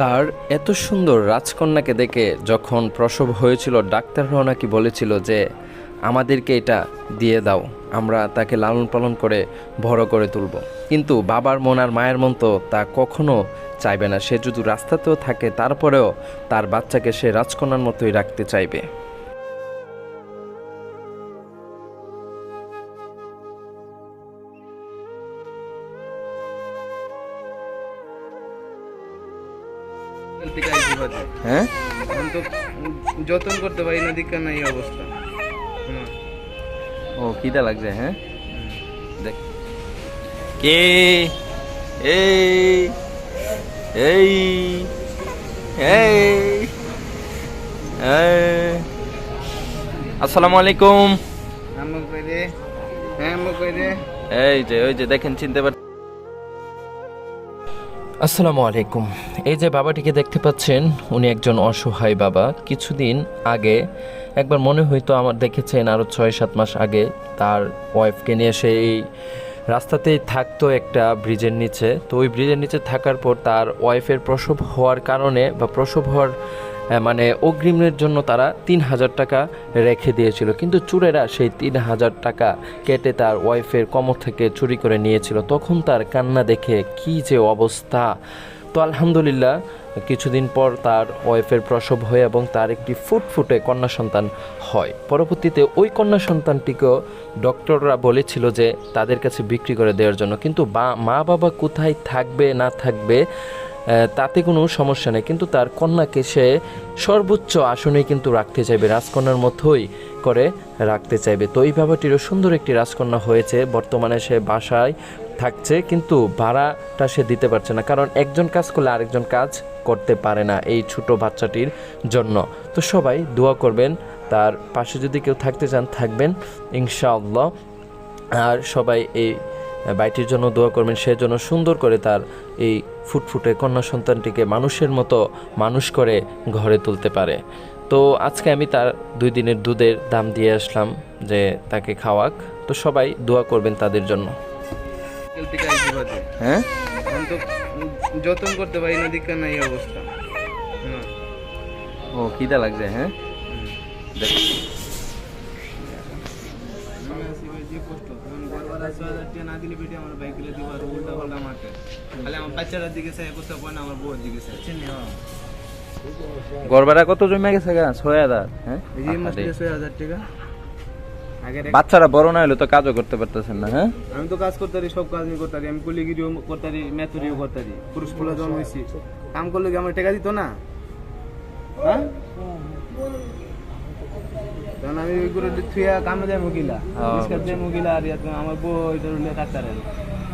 তার এত সুন্দর রাজকন্যাকে দেখে যখন প্রসব হয়েছিল ডাক্তাররাও নাকি বলেছিল যে, আমাদেরকে এটা দিয়ে দাও, আমরা তাকে লালন পালন করে বড় করে তুলব। কিন্তু বাবার মন আর মায়ের মন তো তা কখনো চাইবে না। সে যদি রাস্তাতেও থাকে, তারপরেও তার বাচ্চাকে সে রাজকন্যার মতোই রাখতে চাইবে। হ্যাঁ? যতন করতে পারি না দিকা না এই অবস্থা। ও কিটা লাগছে হ্যাঁ? দেখ। কে? এই। এই। এই। এই। আসসালামু আলাইকুম। হ্যাঁ এই যে ওই যে দেখেন চিনতে পার আসসালামু আলাইকুম। এই যে বাবাটিকে দেখতে পাচ্ছেন, উনি একজন অসহায় বাবা। কিছুদিন আগে, একবার মনে হইতো আমার দেখেছেন আরও ছয় সাত মাস আগে, তার ওয়াইফকে নিয়ে সে এই রাস্তাতেই থাকতো একটা ব্রিজের নিচে। তো ওই ব্রিজের নিচে থাকার পর তার ওয়াইফের প্রসব হওয়ার কারণে বা প্রসব হওয়ার মানে অগ্রিমের জন্য তারা তিন হাজার টাকা রেখে দিয়েছিল। কিন্তু চুরেরা সেই তিন হাজার টাকা কেটে তার ওয়াইফের কমর থেকে চুরি করে নিয়েছিল। তখন তার কান্না দেখে কি যে অবস্থা। তো আলহামদুলিল্লাহ কিছুদিন পর তার ওয়াইফের প্রসব হয় এবং তার একটি ফুটফুটে কন্যা সন্তান হয়। পরবর্তীতে ওই কন্যা সন্তানটিকেও ডক্টররা বলেছিল যে তাদের কাছে বিক্রি করে দেওয়ার জন্য। কিন্তু মা বাবা কোথায় থাকবে, না থাকবে তাতে কোনো সমস্যা নেই। কিন্তু তার কন্যাকে সে সর্বোচ্চ আসনেই কিন্তু রাখতে চাইবে, রাজকন্যার মতোই করে রাখতে চাইবে। তো এই বাবাটিরও সুন্দর একটি রাজকন্যা হয়েছে। বর্তমানে সে বাসায় থাকছে, কিন্তু ভাড়াটা সে দিতে পারছে না। কারণ একজন কাজ করলে আরেকজন কাজ করতে পারে না এই ছোট বাচ্চাটির জন্য। তো সবাই দোয়া করবেন, তার পাশে যদি কেউ থাকতে চান থাকবেন, ইনশাআল্লাহ। আর সবাই এই বাইটির জন্য দোয়া করবেন। সে যেন সুন্দর করে তার এই ফুটফুটে কন্যা সন্তানটিকে মানুষের মতো মানুষ করে ঘরে তুলতে পারে। তো আজকে আমি তার দুই দিনের দুধের দাম দিয়ে আসলাম যে তাকে খাওয়াক। তো সবাই দোয়া করবেন তাদের জন্য। হ্যাঁ? এখন তো যতন করতে পারি না দিকা না এই অবস্থা। ও কিটা লাগছে হ্যাঁ? দেখ। টাকা না দিলে বেটি আমার বাইক দিলে দিব আর উল্টা পাল্টা মারতে। খালি আমার বাচ্চারা দিকে চাই করতে পারে না আমার দিকে চাই চিনি। গড়বাড়া কত জমে গেছে গা? ছয় হাজার হ্যাঁ? এই মাস থেকে ছয় হাজার টাকা। বাচ্চারা বড় না হলে তো কাজও করতে পারতেছেন না হ্যাঁ? আমি তো কাজ করতে পারি সব কাজ আমি করতে পারি আমি কুলিগিরিও করতে পারি মেথুরিও করতে পারি পুরুষ ফুলা জন্ম হয়েছি কাম করলে কি আমার টাকা দিত না? হ্যাঁ? তখন আমি ওইগুলো থুয়া কামে যাই মুগিলা হ্যাঁ, যাই মুগিলা আর আমার বউ ওইটা হলে কাটতারেন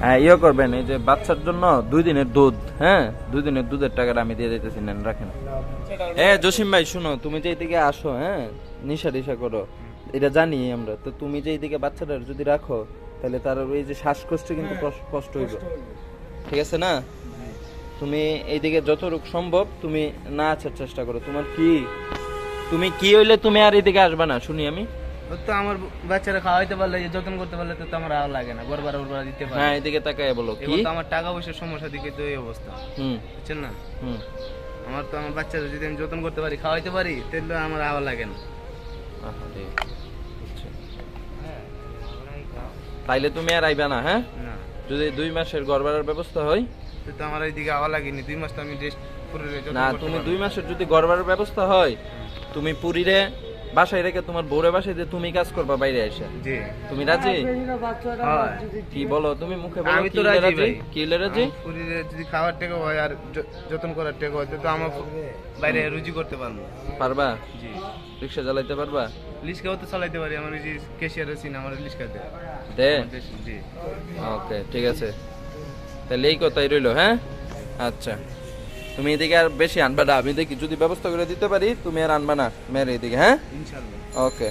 হ্যাঁ ইয়ে করবেন এই যে বাচ্চার জন্য দুই দিনের দুধ হ্যাঁ? দুই দিনের দুধের টাকাটা আমি দিয়ে দিতেছি নেন রাখেন। এ জসিম ভাই শুনো তুমি যে এইদিকে আসো হ্যাঁ? নিশা টিশা করো। এটা জানি আমরা তো তুমি যে এইদিকে বাচ্চাটা যদি রাখো তাহলে তার এই যে শ্বাসকষ্ট কিন্তু কষ্ট- কষ্ট হইব। ঠিক আছে না? তুমি এইদিকে যতটুকু সম্ভব তুমি না আসার চেষ্টা করো। তোমার কি তুমি কি হইলে তুমি আর এইদিকে আসবে না শুনি আমি। তো আমার বাচ্চারা খাওয়াইতে পারলে যত্ন করতে পারলে তো আমার আর লাগে না গরবার গরবার দিতে পারে। হ্যাঁ এইদিকে তাকায় বলো কি? তো আমার টাকা পয়সার সমস্যা দিকে তো এই অবস্থা। হুম। বুঝছেন না? হুম। আমার তো আমার বাচ্চারা যদি আমি যত্ন করতে পারি খাওয়াইতে পারি তাহলে আমার আবার লাগে না। তাইলে তুমি আর আইবা না হ্যাঁ? যদি দুই মাসের গড়বাড়ার ব্যবস্থা হয়? তো তো আমার এইদিকে আওয়া লাগেনি দুই মাস তো আমি রেস্ট করে না তুমি দুই মাসের যদি গড়বাড়ার ব্যবস্থা হয় তুমি পুরীরে বাসায় রেখে তোমার বউরে বাসায় দিয়ে তুমি কাজ করবা বাইরে এসে। জি। তুমি রাজি? কি বলো তুমি মুখে বলো আমি তো রাজি ভাই। কি রাজি? শরীরে যদি খাওয়ার টেকা হয় আর যত্ন করার টেকা হয় তো আমার বাইরে রুজি করতে পারব। পারবা? জি। রিক্সা চালাইতে পারবা? লিস্কাও তো চালাইতে পারি আমার যে কেশিয়ার আছি না আমার লিস্কা দেয় দে। জি। ওকে ঠিক আছে। তাহলে এই কথাই রইল হ্যাঁ? আচ্ছা। তুমি এদিকে আর বেশি আনবা না। আমি দেখি যদি ব্যবস্থা করে দিতে পারি তুমি আর আনবা না। মেয়ের এদিকে হ্যাঁ? ইনশাল্লাহ ওকে